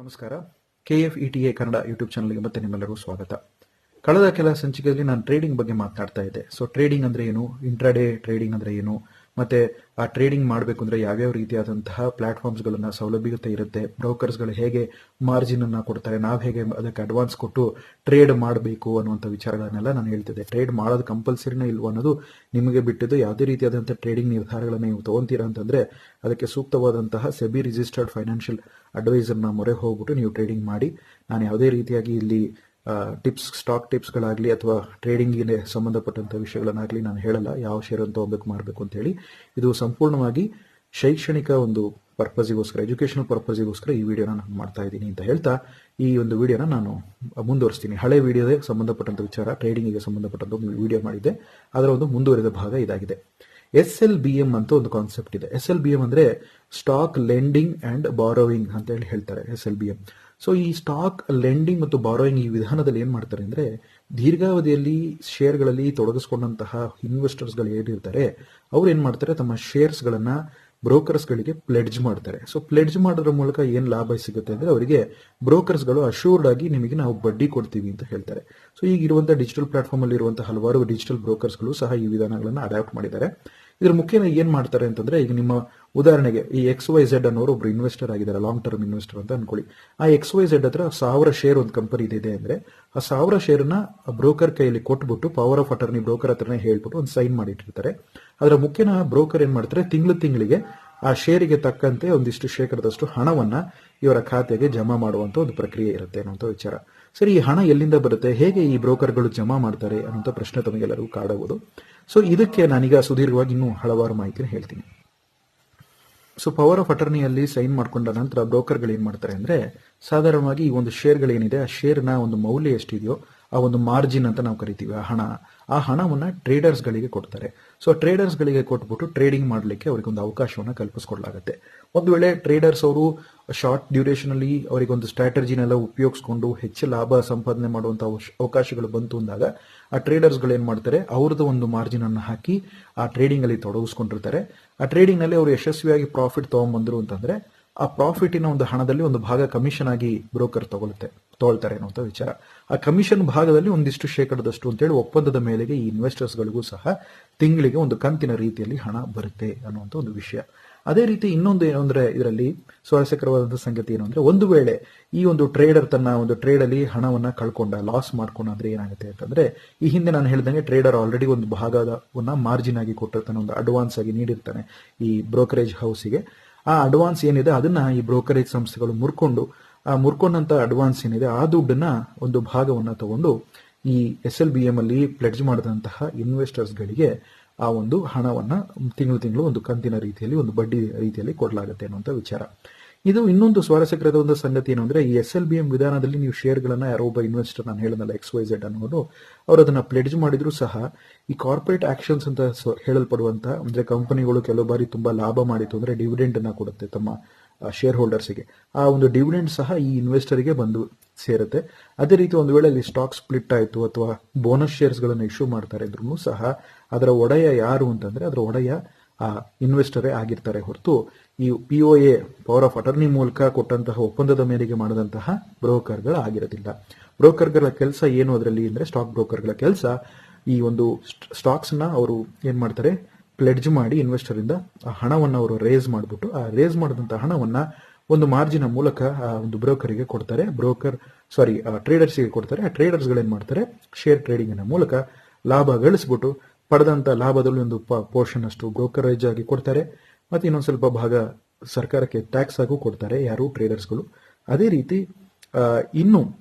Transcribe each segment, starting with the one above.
ನಮಸ್ಕಾರ. K F E T A Kannada YouTube ಚಾನಲ್ಗೆ ಮತ್ತೆ ನಿಮ್ಮೆಲ್ಲರಿಗೂ ಸ್ವಾಗತ. ಕಳೆದ ಕೆಲ ಸಂಚಿಕೆಯಲ್ಲಿ ನಾನು ಟ್ರೇಡಿಂಗ್ ಬಗ್ಗೆ ಮಾತನಾಡ್ತಾ ಇದ್ದೆ. ಸೊ ಟ್ರೇಡಿಂಗ್ ಅಂದ್ರೆ ಏನು? ಇಂಟ್ರಾಡೇ ಟ್ರೇಡಿಂಗ್ ಅಂದ್ರೆ ಏನು? ಮತ್ತೆ ಆ ಟ್ರೇಡಿಂಗ್ ಮಾಡಬೇಕು ಅಂದ್ರೆ ಯಾವ್ಯಾವ ರೀತಿಯಾದಂತಹ ಪ್ಲಾಟ್ಫಾರ್ಮ್ಸ್ ಗಳನ್ನ ಸೌಲಭ್ಯತೆ ಇರುತ್ತೆ ಬ್ರೋಕರ್ಸ್ಗಳು ಹೇಗೆ ಮಾರ್ಜಿನ್ ಅನ್ನ ಕೊಡ್ತಾರೆ, ನಾವು ಹೇಗೆ ಅದಕ್ಕೆ ಅಡ್ವಾನ್ಸ್ ಕೊಟ್ಟು ಟ್ರೇಡ್ ಮಾಡಬೇಕು ಅನ್ನುವಂಥ ವಿಚಾರಗಳನ್ನೆಲ್ಲ ನಾನು ಹೇಳ್ತಿದ್ದೆ. ಟ್ರೇಡ್ ಮಾಡೋದು ಕಂಪಲ್ಸರಿನೇ ಇಲ್ವೋ ಅನ್ನೋದು ನಿಮಗೆ ಬಿಟ್ಟಿದ್ದು ಯಾವುದೇ ರೀತಿಯಾದಂಥ ಟ್ರೇಡಿಂಗ್ ನಿರ್ಧಾರಗಳನ್ನ ನೀವು ತಗೊಂತೀರಾ ಅಂತಂದ್ರೆ ಅದಕ್ಕೆ ಸೂಕ್ತವಾದಂತಹ ಸೆಬಿ ರಿಜಿಸ್ಟರ್ಡ್ ಫೈನಾನ್ಷಿಯಲ್ ಅಡ್ವೈಸರ್ನ ಮೊರೆ ಹೋಗ್ಬಿಟ್ಟು ನೀವು ಟ್ರೇಡಿಂಗ್ ಮಾಡಿ. ನಾನು ಯಾವುದೇ ರೀತಿಯಾಗಿ ಇಲ್ಲಿ ಟಿಪ್ಸ್ ಸ್ಟಾಕ್ ಟಿಪ್ಸ್ಗಳಾಗಲಿ ಅಥವಾ ಟ್ರೇಡಿಂಗಿಗೆ ಸಂಬಂಧಪಟ್ಟಂಥ ವಿಷಯಗಳನ್ನಾಗಲಿ ನಾನು ಹೇಳಲ್ಲ. ಯಾವ ಶೇರ್ ಅಂತ ತಗೋಬೇಕು ಮಾಡಬೇಕು ಅಂತ ಹೇಳಿ. ಇದು ಸಂಪೂರ್ಣವಾಗಿ ಶೈಕ್ಷಣಿಕ ಒಂದು ಪರ್ಪಸಿಗೋಸ್ಕರ ಎಜುಕೇಶನಲ್ ಪರ್ಪಸಿಗೋಸ್ಕರ ಈ ವಿಡಿಯೋನ ನಾನು ಮಾಡ್ತಾ ಇದ್ದೀನಿ ಅಂತ ಹೇಳ್ತಾ, ಈ ಒಂದು ವಿಡಿಯೋನ ನಾನು ಮುಂದುವರಿಸ್ತೀನಿ. ಹಳೆ ವಿಡಿಯೋದೇ ಸಂಬಂಧಪಟ್ಟಂತ ವಿಚಾರ ಟ್ರೇಡಿಂಗಿಗೆ ಸಂಬಂಧಪಟ್ಟಂತ ಒಂದು ವಿಡಿಯೋ ಮಾಡಿದ್ದೆ. ಅದರ ಒಂದು ಮುಂದುವರಿದ ಭಾಗ ಇದಾಗಿದೆ. ಎಸ್ ಎಲ್ ಬಿ ಎಂ ಅಂತ ಒಂದು ಕಾನ್ಸೆಪ್ಟ್ ಇದೆ. ಎಸ್ ಎಲ್ ಬಿ ಎಂ ಅಂದ್ರೆ ಸ್ಟಾಕ್ ಲೆಂಡಿಂಗ್ ಅಂಡ್ ಬಾರೋವಿಂಗ್ ಅಂತ ಹೇಳಿ ಹೇಳ್ತಾರೆ S L B M. So ಈ ಸ್ಟಾಕ್ ಲೆಂಡಿಂಗ್ ಮತ್ತು ಬಾರೋಯಿಂಗ್ ಈ ವಿಧಾನದಲ್ಲಿ ಏನ್ ಮಾಡ್ತಾರೆ ಅಂದ್ರೆ, ದೀರ್ಘಾವಧಿಯಲ್ಲಿ ಶೇರ್ಗಳಲ್ಲಿ ತೊಡಗಿಸಿಕೊಂಡಂತಹ ಇನ್ವೆಸ್ಟರ್ಸ್ಗಳು ಏನಿರ್ತಾರೆ ಅವ್ರು ಏನ್ ಮಾಡ್ತಾರೆ, ತಮ್ಮ ಶೇರ್ಸ್ ಬ್ರೋಕರ್ಸ್ಗಳಿಗೆ ಬ್ರೋಕರ್ಸ್ ಗಳಿಗೆ ಪ್ಲೆಡ್ಜ್ ಮಾಡ್ತಾರೆ. ಸೊ ಪ್ಲೆಡ್ಜ್ ಮಾಡೋದ್ರ ಮೂಲಕ ಏನ್ ಲಾಭ ಸಿಗುತ್ತೆ ಅಂದ್ರೆ, ಅವರಿಗೆ ಬ್ರೋಕರ್ಸ್ಗಳು ಗಳು ಅಶೂರ್ಡ್ ಆಗಿ ನಿಮಗೆ ನಾವು ಬಡ್ಡಿ ಕೊಡ್ತೀವಿ ಅಂತ ಹೇಳ್ತಾರೆ. ಸೊ ಈಗ ಇರುವಂತಹ ಡಿಜಿಟಲ್ ಪ್ಲಾಟ್ಫಾರ್ಮ್ ಅಲ್ಲಿ ಇರುವಂತಹ ಹಲವಾರು ಡಿಜಿಟಲ್ ಬ್ರೋಕರ್ಸ್ಗಳು ಸಹ ಈ ವಿಧಾನಗಳನ್ನು ಅಡಾಪ್ಟ್ ಮಾಡಿದ್ದಾರೆ. ಇದ್ರ ಮುಖ್ಯನ ಏನ್ ಮಾಡ್ತಾರೆ ಅಂತಂದ್ರೆ, ಈಗ ನಿಮ್ಮ ಉದಾಹರಣೆಗೆ ಈ ಎಕ್ಸ್ ವೈ ಝೆಡ್ ಅನ್ನೋರು ಒಬ್ರು ಇನ್ವೆಸ್ಟರ್ ಆಗಿದ್ದಾರೆ ಲಾಂಗ್ ಟರ್ಮ್ ಇನ್ವೆಸ್ಟರ್ ಅಂತ ಅನ್ಕೊಳ್ಳಿ. ಆ ಎಕ್ಸ್ ವೈ ಝೆಡ್ ಹತ್ರ ಸಾವಿರ ಶೇರ್ ಒಂದು ಕಂಪನಿ ಇದೆ ಅಂದ್ರೆ, ಆ ಸಾವಿರ ಶೇರ್ನ ಬ್ರೋಕರ್ ಕೈಯಲ್ಲಿ ಕೊಟ್ಬಿಟ್ಟು ಪವರ್ ಆಫ್ ಅಟರ್ನಿ ಬ್ರೋಕರ್ ಹತ್ರನೇ ಹೇಳ್ಬಿಟ್ಟು ಒಂದು ಸೈನ್ ಮಾಡಿಟ್ಟಿರ್ತಾರೆ. ಅದರ ಮುಖ್ಯನ ಬ್ರೋಕರ್ ಏನ್ ಮಾಡ್ತಾರೆ, ತಿಂಗಳು ತಿಂಗಳಿಗೆ ಆ ಶೇರಿಗೆ ತಕ್ಕಂತೆ ಒಂದಿಷ್ಟು ಶೇಕಡದಷ್ಟು ಹಣವನ್ನ ಇವರ ಖಾತೆಗೆ ಜಮಾ ಮಾಡುವಂತ ಒಂದು ಪ್ರಕ್ರಿಯೆ ಇರುತ್ತೆ ಅನ್ನುವಂಥ ವಿಚಾರ. ಸರಿ, ಈ ಹಣ ಎಲ್ಲಿಂದ ಬರುತ್ತೆ? ಹೇಗೆ ಈ ಬ್ರೋಕರ್ಗಳು ಜಮಾ ಮಾಡ್ತಾರೆ ಅನ್ನುವಂಥ ಪ್ರಶ್ನೆ ತಮಗೆಲ್ಲರಿಗೂ ಕಾಡಬಹುದು ಸೊ ಇದಕ್ಕೆ ನಾನೀಗ ಸುದೀರ್ಘವಾಗಿ ಇನ್ನೂ ಹಲವಾರು ಮಾಹಿತಿನ ಹೇಳ್ತೀನಿ. ಸೊ ಪವರ್ ಆಫ್ ಅಟರ್ನಿಯಲ್ಲಿ ಸೈನ್ ಮಾಡ್ಕೊಂಡ ನಂತರ ಬ್ರೋಕರ್ಗಳು ಏನ್ ಮಾಡ್ತಾರೆ ಅಂದ್ರೆ, ಸಾಧಾರಣವಾಗಿ ಈ ಒಂದು ಶೇರ್ಗಳೇನಿದೆ ಆ ಶೇರ್ನ ಒಂದು ಮೌಲ್ಯ ಎಷ್ಟಿದೆಯೋ ಆ ಒಂದು ಮಾರ್ಜಿನ್ ಅಂತ ನಾವು ಕರಿತೀವಿ, ಆ ಹಣ. ಆ ಹಣವನ್ನ ಟ್ರೇಡರ್ಸ್ ಗಳಿಗೆ ಕೊಡ್ತಾರೆ. ಸೊ ಟ್ರೇಡರ್ಸ್ ಗಳಿಗೆ ಕೊಟ್ಬಿಟ್ಟು ಟ್ರೇಡಿಂಗ್ ಮಾಡಲಿಕ್ಕೆ ಅವರಿಗೆ ಒಂದು ಅವಕಾಶವನ್ನ ಕಲ್ಪಿಸ್ಕೊಡ್ಲಾಗುತ್ತೆ. ಒಂದು ವೇಳೆ ಟ್ರೇಡರ್ಸ್ ಅವರು ಶಾರ್ಟ್ ಡ್ಯೂರೇಷನ್ ಅಲ್ಲಿ ಅವರಿಗೆ ಒಂದು ಸ್ಟ್ರಾಟಜಿನೆಲ್ಲ ಉಪಯೋಗಿಸ್ಕೊಂಡು ಹೆಚ್ಚು ಲಾಭ ಸಂಪಾದನೆ ಮಾಡುವಂತ ಅವಕಾಶಗಳು ಬಂತು ಅಂದಾಗ, ಆ ಟ್ರೇಡರ್ಸ್ಗಳು ಏನ್ ಮಾಡ್ತಾರೆ, ಅವ್ರದ್ದು ಒಂದು ಮಾರ್ಜಿನ್ ಅನ್ನು ಹಾಕಿ ಆ ಟ್ರೇಡಿಂಗ್ ಅಲ್ಲಿ ತೊಡಗಿಸ್ಕೊಂಡಿರ್ತಾರೆ. ಆ ಟ್ರೇಡಿಂಗ್ನಲ್ಲಿ ಅವರು ಯಶಸ್ವಿಯಾಗಿ ಪ್ರಾಫಿಟ್ ತಗೊಂಡ್ಬಂದ್ರು ಅಂತಂದ್ರೆ, ಆ ಪ್ರಾಫಿಟಿನ ಒಂದು ಹಣದಲ್ಲಿ ಒಂದು ಭಾಗ ಕಮಿಷನ್ ಆಗಿ ಬ್ರೋಕರ್ ತಗೊಳುತ್ತೆ. ತಗೊಳ್ತಾರೆ ಅನ್ನುವಂಥ ವಿಚಾರ. ಆ ಕಮಿಷನ್ ಭಾಗದಲ್ಲಿ ಒಂದಿಷ್ಟು ಶೇಕಡದಷ್ಟು ಅಂತೇಳಿ ಒಪ್ಪಂದದ ಮೇಲೆಗೆ ಈ ಇನ್ವೆಸ್ಟರ್ಸ್ ಗಳಿಗೂ ಸಹ ತಿಂಗಳಿಗೆ ಒಂದು ಕಂತಿನ ರೀತಿಯಲ್ಲಿ ಹಣ ಬರುತ್ತೆ ಅನ್ನುವಂಥ ಒಂದು ವಿಷಯ. ಅದೇ ರೀತಿ ಇನ್ನೊಂದು ಏನು ಅಂದ್ರೆ ಇದರಲ್ಲಿ ಸ್ವಾರಸ್ಯಕರವಾದಂತಹ ಸಂಗತಿ ಏನು ಅಂದ್ರೆ ಒಂದು ವೇಳೆ ಈ ಒಂದು ಟ್ರೇಡರ್ ತನ್ನ ಒಂದು ಟ್ರೇಡ್ ಅಲ್ಲಿ ಹಣವನ್ನ ಕಳ್ಕೊಂಡ ಲಾಸ್ ಮಾಡ್ಕೊಂಡ ಅಂದ್ರೆ ಏನಾಗುತ್ತೆ ಅಂತಂದ್ರೆ ಈ ಹಿಂದೆ ನಾನು ಹೇಳಿದಂಗೆ ಟ್ರೇಡರ್ ಆಲ್ರೆಡಿ ಒಂದು ಭಾಗವನ್ನ ಮಾರ್ಜಿನ್ ಆಗಿ ಕೊಟ್ಟಿರ್ತಾನೆ, ಒಂದು ಅಡ್ವಾನ್ಸ್ ಆಗಿ ನೀಡಿರ್ತಾನೆ ಈ ಬ್ರೋಕರೇಜ್ ಹೌಸಿಗೆ ಆ ಅಡ್ವಾನ್ಸ್ ಏನಿದೆ ಅದನ್ನ ಈ ಬ್ರೋಕರೇಜ್ ಸಂಸ್ಥೆಗಳು ಮುರ್ಕೊಂಡು ಆ ಮುರ್ಕೊಂಡಂತ ಅಡ್ವಾನ್ಸ್ ಏನಿದೆ, ಆ ದುಡ್ಡನ್ನ ಒಂದು ಭಾಗವನ್ನ ತಗೊಂಡು ಈ ಎಸ್ ಎಲ್ ಬಿ ಎಂ ಅಲ್ಲಿ ಪ್ಲೆಡ್ಜ್ ಮಾಡಿದಂತಹ ಇನ್ವೆಸ್ಟರ್ಸ್ ಗಳಿಗೆ ಆ ಒಂದು ಹಣವನ್ನ ತಿಂಗಳು ತಿಂಗಳು ಒಂದು ಕಂತಿನ ರೀತಿಯಲ್ಲಿ, ಒಂದು ಬಡ್ಡಿ ರೀತಿಯಲ್ಲಿ ಕೊಡಲಾಗುತ್ತೆ ಅನ್ನುವಂಥ ವಿಚಾರ. ಇದು ಇನ್ನೊಂದು ಸ್ವಾರಸ್ಯಕರದ ಒಂದು ಸಂಗತಿ ಏನು ಅಂದ್ರೆ, ಈ ಎಸ್ ಎಲ್ ಬಿ ಎಂ ವಿಧಾನದಲ್ಲಿ ನೀವು ಶೇರ್ಗಳನ್ನ ಯಾರೋ ಒಬ್ಬ ಇನ್ವೆಸ್ಟರ್ ನಾನು ಹೇಳಿದ್ನಲ್ಲ ಎಕ್ಸ್ ವೈ ಝೆಡ್ ಅನ್ನೋದು ಅವರು ಅದನ್ನ ಪ್ಲೆಡ್ಜ್ ಮಾಡಿದ್ರು ಸಹ ಈ ಕಾರ್ಪೊರೇಟ್ ಆಕ್ಷನ್ಸ್ ಅಂತ ಹೇಳಲ್ಪಡುವಂತ, ಅಂದ್ರೆ ಕಂಪನಿಗಳು ಕೆಲವು ಬಾರಿ ತುಂಬಾ ಲಾಭ ಮಾಡಿತು ಅಂದ್ರೆ ಡಿವಿಡೆಂಡ್ ಅನ್ನ ಕೊಡುತ್ತೆ ತಮ್ಮ ಶೇರ್ ಹೋಲ್ಡರ್ಸ್ಗೆ ಆ ಒಂದು ಡಿವಿಡೆಂಡ್ ಸಹ ಈ ಇನ್ವೆಸ್ಟರ್ಗೆ ಬಂದು ಸೇರುತ್ತೆ. ಅದೇ ರೀತಿ ಒಂದು ವೇಳೆ ಅಲ್ಲಿ ಸ್ಟಾಕ್ ಸ್ಪ್ಲಿಟ್ ಆಯಿತು ಅಥವಾ ಬೋನಸ್ ಶೇರ್ಸ್ಗಳನ್ನು ಇಶ್ಯೂ ಮಾಡ್ತಾರೆ ಇದ್ರೂ ಸಹ ಅದರ ಒಡೆಯ ಯಾರು ಅಂತಂದ್ರೆ ಅದರ ಒಡೆಯ ಆ ಇನ್ವೆಸ್ಟರೇ ಆಗಿರ್ತಾರೆ ಹೊರತು ಈ P O A power of attorney ಮೂಲಕ ಕೊಟ್ಟಂತಹ ಒಪ್ಪಂದದ ಮೇರೆಗೆ ಮಾಡಿದಂತಹ ಬ್ರೋಕರ್ಗಳು ಆಗಿರೋದಿಲ್ಲ. ಬ್ರೋಕರ್ಗಳ ಕೆಲಸ ಏನು ಅದರಲ್ಲಿ ಅಂದ್ರೆ ಸ್ಟಾಕ್ ಬ್ರೋಕರ್ಗಳ ಕೆಲಸ ಈ ಒಂದು ಸ್ಟಾಕ್ಸ್ನ ಅವರು ಏನ್ ಮಾಡ್ತಾರೆ ಪ್ಲೆಡ್ಜ್ ಮಾಡಿ ಇನ್ವೆಸ್ಟರ್ ಇಂದ ಹಣವನ್ನು ಅವರು ರೇಸ್ ಮಾಡಿಬಿಟ್ಟು, ಆ ರೇಸ್ ಮಾಡಿದಂತ ಹಣವನ್ನ ಒಂದು ಮಾರ್ಜಿನ ಮೂಲಕ, ಆ, ಒಂದು ಬ್ರೋಕರಿಗೆ ಕೊಡ್ತಾರೆ. ಬ್ರೋಕರ್ ಸಾರಿ ಟ್ರೇಡರ್ಸ್ಗೆ ಕೊಡ್ತಾರೆ. ಆ ಟ್ರೇಡರ್ಸ್ಗಳು ಮಾಡ್ತಾರೆ? ಶೇರ್ ಟ್ರೇಡಿಂಗ್ ಮೂಲಕ ಲಾಭ ಗಳಿಸ್ಬಿಟ್ಟು ಪಡೆದಂತ ಲಾಭದಲ್ಲಿ ಒಂದು ಪೋರ್ಷನ್ ಅಷ್ಟು ಬ್ರೋಕರೇಜ್ ಆಗಿ ಕೊಡ್ತಾರೆ. ಮತ್ತೆ ಇನ್ನೊಂದು ಸ್ವಲ್ಪ ಭಾಗ ಸರ್ಕಾರಕ್ಕೆ ಟ್ಯಾಕ್ಸ್ ಆಗು ಕೊಡ್ತಾರೆ ಯಾರು? ಟ್ರೇಡರ್ಸ್ಗಳು ಅದೇ ರೀತಿ ಇನ್ನು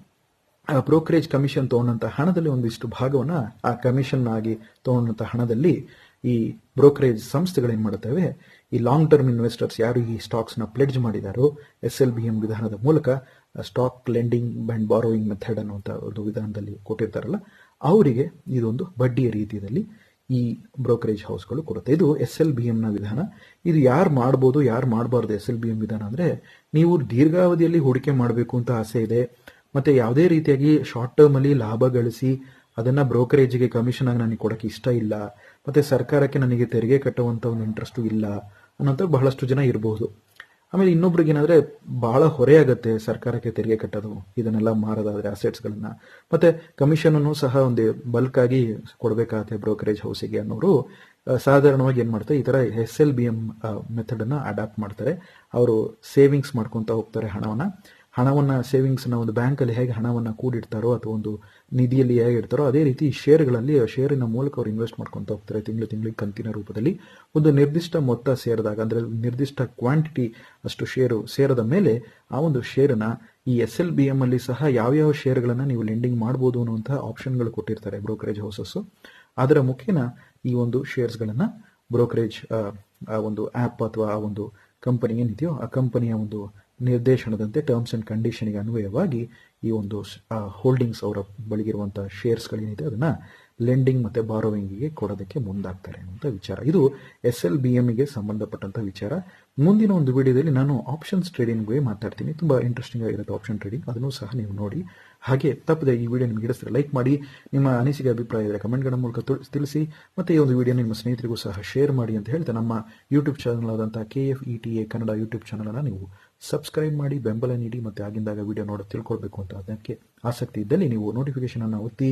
ಬ್ರೋಕರೇಜ್ ಕಮಿಷನ್ ತಗೊಂಡಂತ ಹಣದಲ್ಲಿ ಒಂದಿಷ್ಟು ಭಾಗವನ್ನ ಆ ಕಮಿಷನ್ ಆಗಿ ತಗೊಂಡಂತ ಹಣದಲ್ಲಿ ಈ ಬ್ರೋಕರೇಜ್ ಸಂಸ್ಥೆಗಳು ಏನ್ ಮಾಡುತ್ತವೆ? ಈ ಲಾಂಗ್ ಟರ್ಮ್ ಇನ್ವೆಸ್ಟರ್ಸ್ ಯಾರು ಈ ಸ್ಟಾಕ್ಸ್ನ ಪ್ಲೆಡ್ಜ್ ಮಾಡಿದಾರೋ ಎಸ್ ಎಲ್ ಬಿ ಎಂ ವಿಧಾನದ ಮೂಲಕ stock lending and borrowing method ಅನ್ನುವಂಥ ಒಂದು ವಿಧಾನದಲ್ಲಿ ಕೊಟ್ಟಿರ್ತಾರಲ್ಲ, ಅವರಿಗೆ ಇದೊಂದು ಬಡ್ಡಿಯ ರೀತಿಯಲ್ಲಿ ಈ ಬ್ರೋಕರೇಜ್ ಹೌಸ್ಗಳು ಕೊಡುತ್ತೆ. ಇದು ಎಸ್ ಎಲ್ ಬಿ ಎಂನ ವಿಧಾನ. ಇದು ಯಾರು ಮಾಡ್ಬೋದು, ಯಾರು ಮಾಡಬಾರ್ದು ಎಸ್ ಎಲ್ ಬಿ ಎಂ ವಿಧಾನ ಅಂದ್ರೆ, ನೀವು ದೀರ್ಘಾವಧಿಯಲ್ಲಿ ಹೂಡಿಕೆ ಮಾಡಬೇಕು ಅಂತ ಆಸೆ ಇದೆ, ಮತ್ತೆ ಯಾವುದೇ ರೀತಿಯಾಗಿ ಶಾರ್ಟ್ ಟರ್ಮ್ ಅಲ್ಲಿ ಲಾಭ ಗಳಿಸಿ ಅದನ್ನ ಬ್ರೋಕರೇಜ್ಗೆ ಕಮಿಷನ್ ಆಗಿ ನನಗೆ ಕೊಡಕ್ಕೆ ಇಷ್ಟ ಇಲ್ಲ ಮತ್ತೆ ಸರ್ಕಾರಕ್ಕೆ ನನಗೆ ತೆರಿಗೆ ಕಟ್ಟುವಂತ ಒಂದು ಇಂಟ್ರೆಸ್ಟು ಇಲ್ಲ ಅನ್ನೋಂಥ ಬಹಳಷ್ಟು ಜನ ಇರಬಹುದು ಆಮೇಲೆ ಇನ್ನೊಬ್ರಿಗೇನಾದರೆ ಬಹಳ ಹೊರೆ ಆಗುತ್ತೆ ಸರ್ಕಾರಕ್ಕೆ ತೆರಿಗೆ ಕಟ್ಟೋದು, ಇದನ್ನೆಲ್ಲ ಮಾರೋದಾದ್ರೆ ಅಸೆಟ್ಸ್ಗಳನ್ನು ಮತ್ತು ಮತ್ತೆ ಕಮಿಷನ್ ಅನ್ನು ಸಹ ಒಂದು ಬಲ್ಕ್ ಆಗಿ ಕೊಡಬೇಕಾಗತ್ತೆ ಬ್ರೋಕರೇಜ್ ಹೌಸಿಗೆ ಅನ್ನೋರು ಸಾಧಾರಣವಾಗಿ ಏನು ಮಾಡ್ತಾರೆ, ಈ ತರ S L B M method ಅನ್ನ ಅಡಾಪ್ಟ್ ಮಾಡ್ತಾರೆ. ಅವರು ಸೇವಿಂಗ್ಸ್ ಮಾಡ್ಕೊತಾ ಹೋಗ್ತಾರೆ ಹಣವನ್ನ. ಹಣವನ್ನ ಸೇವಿಂಗ್ಸ್ನ ಒಂದು ಬ್ಯಾಂಕಲ್ಲಿ ಹೇಗೆ ಹಣವನ್ನು ಕೂಡಿಡ್ತಾರೋ ಅಥವಾ ಒಂದು ನಿಧಿಯಲ್ಲಿ ಹೇಗೆ ಇಡ್ತಾರೋ ಅದೇ ರೀತಿ ಶೇರ್ಗಳಲ್ಲಿ ಶೇರಿನ ಮೂಲಕ ಅವ್ರು ಇನ್ವೆಸ್ಟ್ ಮಾಡ್ಕೊತಾ ಹೋಗ್ತಾರೆ. ತಿಂಗಳು ತಿಂಗಳಿಗೆ ಕಂತಿನ ರೂಪದಲ್ಲಿ ಒಂದು ನಿರ್ದಿಷ್ಟ ಮೊತ್ತ ಸೇರಿದಾಗ, ಅಂದರೆ ನಿರ್ದಿಷ್ಟ ಕ್ವಾಂಟಿಟಿ ಅಷ್ಟು ಶೇರು ಸೇರದ ಮೇಲೆ ಆ ಒಂದು ಶೇರನ್ನ ಈ ಎಸ್ ಎಲ್ ಬಿ ಎಂ ಅಲ್ಲಿ ಸಹ ಯಾವ್ಯಾವ ಶೇರ್ಗಳನ್ನ ನೀವು ಲೆಂಡಿಂಗ್ ಮಾಡಬಹುದು ಅನ್ನುವಂತಹ ಆಪ್ಷನ್ಗಳು ಕೊಟ್ಟಿರ್ತಾರೆ ಬ್ರೋಕರೇಜ್ ಹೌಸಸ್ ಅದರ ಮುಖೇನ ಈ ಒಂದು ಶೇರ್ಸ್ಗಳನ್ನು ಬ್ರೋಕರೇಜ್ ಒಂದು ಆಪ್ ಅಥವಾ ಆ ಒಂದು ಕಂಪನಿ ಏನಿದೆಯೋ ಆ ಕಂಪನಿಯ ಒಂದು ನಿರ್ದೇಶನದಂತೆ ಟರ್ಮ್ಸ್ ಅಂಡ್ ಕಂಡೀಷನ್ಗೆ ಅನ್ವಯವಾಗಿ ಈ ಒಂದು ಹೋಲ್ಡಿಂಗ್ಸ್ ಅವರ ಬಳಿಗಿರುವಂತಹ ಶೇರ್ಸ್ಗಳೇನಿದೆ ಅದನ್ನ ಲೆಂಡಿಂಗ್ ಮತ್ತೆ ಬಾರೋವಿಂಗಿಗೆ ಕೊಡೋದಕ್ಕೆ ಮುಂದಾಗ್ತಾರೆ ಅನ್ನುವಂಥ ವಿಚಾರ. ಇದು ಎಸ್ ಎಲ್ ಬಿ ಎಂಗೆ ಸಂಬಂಧಪಟ್ಟಂತ ವಿಚಾರ. ಮುಂದಿನ ಒಂದು ವಿಡಿಯೋದಲ್ಲಿ ನಾನು ಆಪ್ಷನ್ಸ್ ಟ್ರೇಡಿಂಗ್ ಮಾತಾಡ್ತೀನಿ. ತುಂಬಾ ಇಂಟ್ರೆಸ್ಟಿಂಗ್ ಆಗಿರುತ್ತೆ ಆಪ್ಷನ್ ಟ್ರೇಡಿಂಗ್ ಅದನ್ನು ಸಹ ನೀವು ನೋಡಿ. ಹಾಗೆ ತಪ್ಪದೆ ಈ ವಿಡಿಯೋ ನಿಮಗೆ ಇಡಿಸ್ತಾರೆ ಲೈಕ್ ಮಾಡಿ, ನಿಮ್ಮ ಅನಿಸಿಕೆ, ಅಭಿಪ್ರಾಯ ಇದ್ದರೆ ಕಮೆಂಟ್ಗಳ ಮೂಲಕ ತಿಳಿಸಿ, ಮತ್ತೆ ಈ ಒಂದು ವಿಡಿಯೋ ನಿಮ್ಮ ಸ್ನೇಹಿತರಿಗೂ ಸಹ ಶೇರ್ ಮಾಡಿ ಅಂತ ಹೇಳ್ತಾ ನಮ್ಮ ಯೂಟ್ಯೂಬ್ ಚಾನಲ್ ಆದಂಥ K F E T A Kannada YouTube ಚಾನಲನ್ನು ನೀವು ಸಬ್ಸ್ಕ್ರೈಬ್ ಮಾಡಿ, ಬೆಂಬಲ ನೀಡಿ, ಮತ್ತೆ ಆಗಿಂದಾಗ ವಿಡಿಯೋ ನೋಡಿ ತಿಳ್ಕೊಳ್ಬೇಕು ಅಂತ ಅದಕ್ಕೆ ಆಸಕ್ತಿ ಇದ್ದಲ್ಲಿ ನೀವು ನೋಟಿಫಿಕೇಶನ್ ಅನ್ನ ಒತ್ತಿ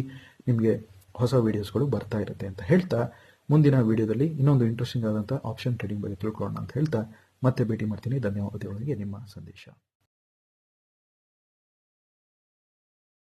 ನಿಮಗೆ ಹೊಸ ವಿಡಿಯೋಸ್ಗಳು ಬರ್ತಾ ಇರುತ್ತೆ ಅಂತ ಹೇಳ್ತಾ, ಮುಂದಿನ ವಿಡಿಯೋದಲ್ಲಿ ಇನ್ನೊಂದು ಇಂಟ್ರೆಸ್ಟಿಂಗ್ ಆದಂಥ ಆಪ್ಷನ್ ಟ್ರೇಡಿಂಗ್ ಬಗ್ಗೆ ತಿಳ್ಕೊಳ್ಳೋಣ ಅಂತ ಹೇಳ್ತಾ, ಮತ್ತೆ ಭೇಟಿ ಮಾಡ್ತೀನಿ. ಧನ್ಯವಾದಗಳೊಂದಿಗೆ, ನಿಮ್ಮ ಸಂದೇಶ.